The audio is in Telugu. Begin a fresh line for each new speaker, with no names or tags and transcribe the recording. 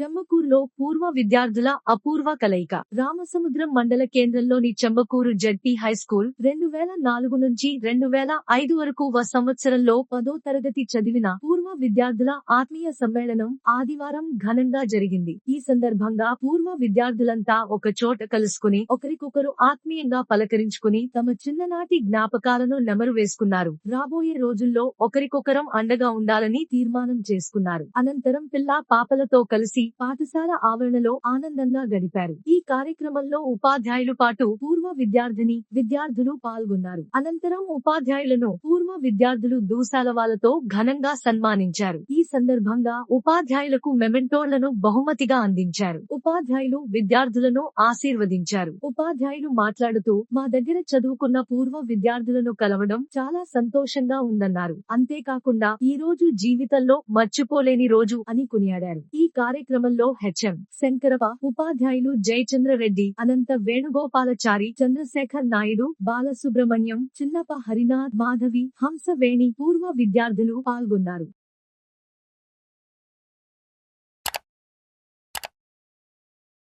చెమ్మకూరులో పూర్వ విద్యార్థుల అపూర్వ కలయిక. రామసముద్రం మండల కేంద్రంలోని చెమ్మకూరు జడ్పీ హైస్కూల్ రెండు వేల నాలుగు నుంచి రెండు వేల ఐదు వరకు వ సంవత్సరంలో పదో తరగతి చదివిన పూర్వ విద్యార్థుల ఆత్మీయ సమ్మేళనం ఆదివారం ఘనంగా జరిగింది. ఈ సందర్భంగా పూర్వ విద్యార్థులంతా ఒక చోట కలుసుకుని ఒకరికొకరు ఆత్మీయంగా పలకరించుకుని తమ చిన్ననాటి జ్ఞాపకాలను నెమరు వేసుకున్నారు. రాబోయే రోజుల్లో ఒకరికొకరం అండగా ఉండాలని తీర్మానం చేసుకున్నారు. అనంతరం పిల్ల పాపలతో కలిసి పాఠశాల ఆవరణలో ఆనందంగా గడిపారు. ఈ కార్యక్రమంలో ఉపాధ్యాయులు పాటు పూర్వ విద్యార్థిని విద్యార్థులు పాల్గొన్నారు. అనంతరం ఉపాధ్యాయులను పూర్వ విద్యార్థులు దూసాలవాలతో ఘనంగా సన్మానించారు. ఈ సందర్భంగా ఉపాధ్యాయులకు మెమెంటోర్లను బహుమతిగా అందించారు. ఉపాధ్యాయులు విద్యార్థులను ఆశీర్వదించారు. ఉపాధ్యాయులు మాట్లాడుతూ మా దగ్గర చదువుకున్న పూర్వ విద్యార్థులను కలవడం చాలా సంతోషంగా ఉందన్నారు. అంతేకాకుండా ఈ రోజు జీవితంలో మర్చిపోలేని రోజు అని కొనియాడారు. ఈ కార్యక్రమంలో హెచ్ఎం శంకరప ఉపాధ్యాయులు జయచంద్ర రెడ్డి అనంత వేణుగోపాలచారి చంద్రశేఖర్ నాయుడు బాలసుబ్రహ్మణ్యం చిన్నప్ప హరినాథ్ మాధవి హంసవేణి పూర్వ విద్యార్థులు పాల్గొన్నారు.